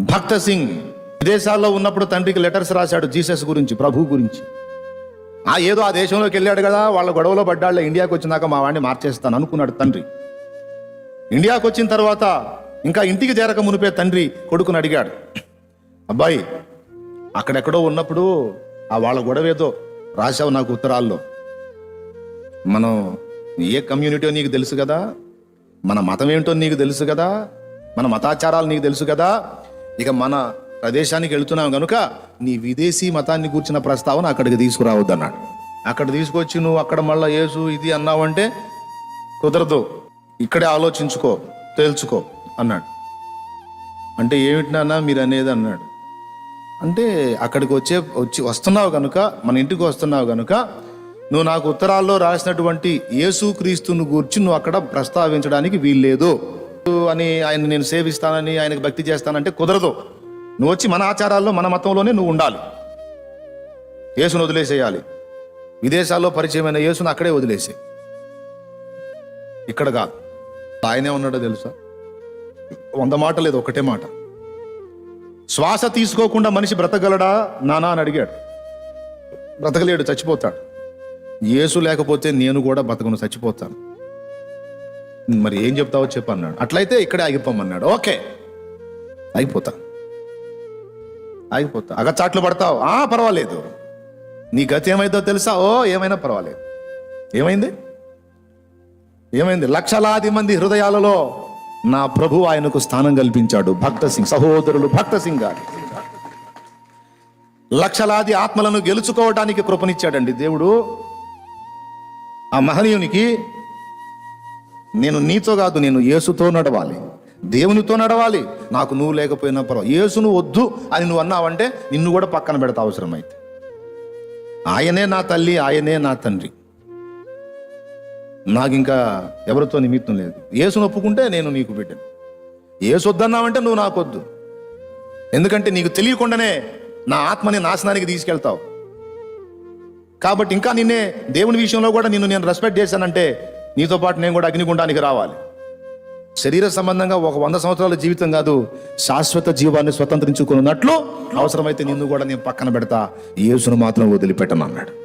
భక్త సింగ్ విదేశాల్లో ఉన్నప్పుడు తండ్రికి లెటర్స్ రాశాడు జీసస్ గురించి ప్రభు గురించి. ఆ ఏదో ఆ దేశంలోకి వెళ్ళాడు కదా వాళ్ళ గొడవలో పడ్డాళ్ళ ఇండియాకి వచ్చినాక మా వాడిని మార్చేస్తాను అనుకున్నాడు తండ్రి. ఇండియాకి వచ్చిన తర్వాత ఇంకా ఇంటికి చేరక మునిపే తండ్రి కొడుకుని అడిగాడు అబ్బాయి అక్కడెక్కడో ఉన్నప్పుడు ఆ వాళ్ళ గొడవ ఏదో రాశావు నాకు ఉత్తరాల్లో. మనం ఏ కమ్యూనిటీ నీకు తెలుసు కదా మన మతం ఏంటో నీకు తెలుసు కదా మన మతాచారాలు నీకు తెలుసు కదా ఇక మన ప్రదేశానికి వెళుతున్నావు కనుక నీ విదేశీ మతాన్ని కూర్చిన ప్రస్తావన అక్కడికి తీసుకురావద్దు అన్నాడు అక్కడ తీసుకొచ్చి నువ్వు అక్కడ మళ్ళీ యేసు ఇది అన్నావంటే కుదరదు. ఇక్కడే ఆలోచించుకో తేల్చుకో అన్నాడు. అంటే ఏమిటి నాన్న మీరు అనేది అన్నాడు. అంటే అక్కడికి వచ్చే వచ్చి వస్తున్నావు కనుక మన ఇంటికి వస్తున్నావు కనుక నువ్వు నాకు ఉత్తరాల్లో రాసినటువంటి యేసుక్రీస్తును గూర్చి నువ్వు అక్కడ ప్రస్తావించడానికి వీల్లేదు. అని ఆయన నేను సేవిస్తానని ఆయనకు భక్తి చేస్తానంటే కుదరదు. నువ్వు వచ్చి మన ఆచారాల్లో మన మతంలోనే నువ్వు ఉండాలి. యేసును వదిలేసేయాలి. విదేశాల్లో పరిచయమైన యేసును అక్కడే వదిలేసే. ఇక్కడ కాదు. ఆయనే ఉన్నాడో తెలుసా? వంద మాట లేదు ఒకటే మాట. శ్వాస తీసుకోకుండా మనిషి బ్రతకగలడా? నానా అని అడిగాడు. బ్రతకలేడు చచ్చిపోతాడు. యేసు లేకపోతే నేను కూడా బతకను చచ్చిపోతాను. మరి ఏం చెప్తావో చెప్పు అన్నాడు. అట్లయితే ఇక్కడే ఆగిపోమన్నాడు. ఓకే. ఆగిపోతా. ఆగిపోతా. అగచాట్లు పడతావు. ఆ పర్వాలేదు. నీ గతి ఏమైందో తెలుసా? ఓ ఏమైనా పర్వాలేదు. ఏమైంది? ఏమైంది? లక్షలాది మంది హృదయాలలో నా ప్రభు ఆయనకు స్థానం కల్పించాడు. భక్త సింగ్ సహోదరులు భక్త సింగ్ గారు లక్షలాది ఆత్మలను గెలుచుకోవడానికి కృపనిచ్చాడండి దేవుడు. ఆ మహనీయునికి నేను నీతో కాదు నేను యేసుతో నడవాలి. దేవునితో నడవాలి. నాకు నువ్వు లేకపోయినా పర్వాలేదు. యేసును వద్దు అని నువ్వు అన్నావంటే నిన్ను కూడా పక్కన పెడతా అవసరమైతే. ఆయనే నా తల్లి ఆయనే నా తండ్రి. నాకు ఇంకా ఎవరితో నిమిత్తం లేదు. యేసును ఒప్పుకుంటే నేను నీకు బిడ్డను. ఏసు వద్దన్నావంటే నువ్వు నాకొద్దు. ఎందుకంటే నీకు తెలియకుండానే నా ఆత్మని నాశనానికి తీసుకెళ్తావు. కాబట్టి ఇంకా నిన్నే దేవుని విషయంలో కూడా నిన్ను నేను రెస్పెక్ట్ చేశానంటే నీతో పాటు నేను కూడా అగ్నిగుండానికి రావాలి. శరీర సంబంధంగా ఒక వంద సంవత్సరాల జీవితం కాదు శాశ్వత జీవాన్ని స్వతంత్రించుకున్నట్లు అవసరమైతే నిన్ను కూడా నేను పక్కన పెడతా. యేసును మాత్రం వదిలిపెట్టను అన్నాడు.